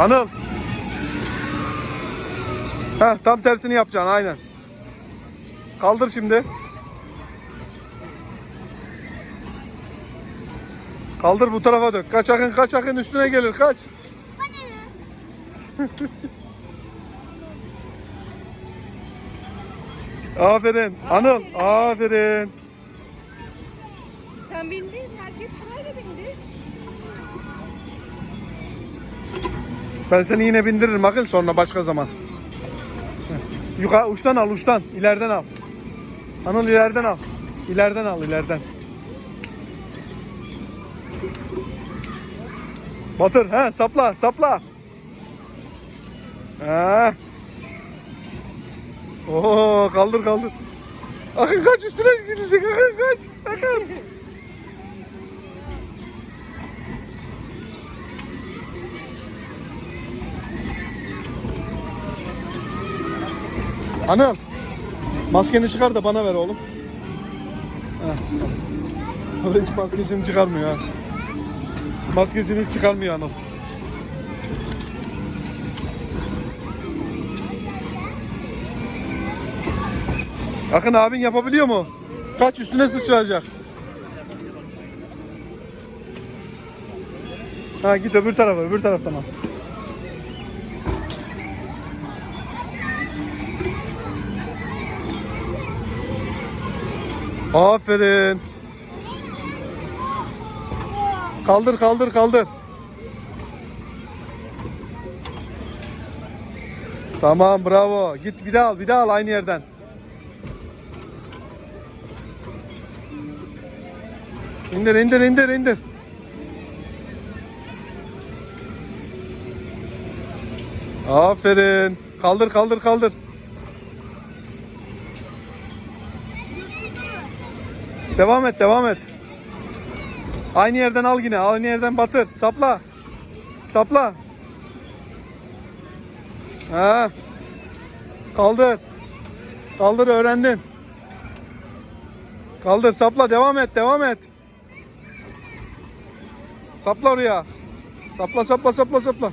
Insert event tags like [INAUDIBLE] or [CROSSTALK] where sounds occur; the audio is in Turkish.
Anıl. Heh, tam tersini yapacaksın aynen. Kaldır şimdi. Kaldır bu tarafa dök. Kaç akın kaç akın üstüne gelir kaç. [LAUGHS] aferin. Anıl aferin. Sen bindin, herkes sırayla bindi. Ben seni yine bindiririm bakın sonra başka zaman. Yukarı uçtan al uçtan. ileriden al. Anıl ileriden al. İleriden al ileriden. Batır ha sapla sapla. Ha. Oo kaldır kaldır. Akın kaç üstüne gidilecek Akın kaç. Akın. Anıl. Maskeni çıkar da bana ver oğlum. O da hiç maskesini çıkarmıyor ha. Maskesini hiç çıkarmıyor Anıl. Akın abin yapabiliyor mu? Kaç üstüne sıçrayacak. Ha git öbür tarafa, öbür taraftan al. Aferin. Kaldır kaldır kaldır. Tamam bravo. Git bir daha al bir daha al aynı yerden. İndir indir indir indir. Aferin. Kaldır kaldır kaldır. Devam et, devam et. Aynı yerden al yine. Aynı yerden batır. Sapla. Sapla. Ha. Kaldır. Kaldır öğrendin. Kaldır, sapla, devam et, devam et. Sapla oraya. Sapla, sapla, sapla, sapla.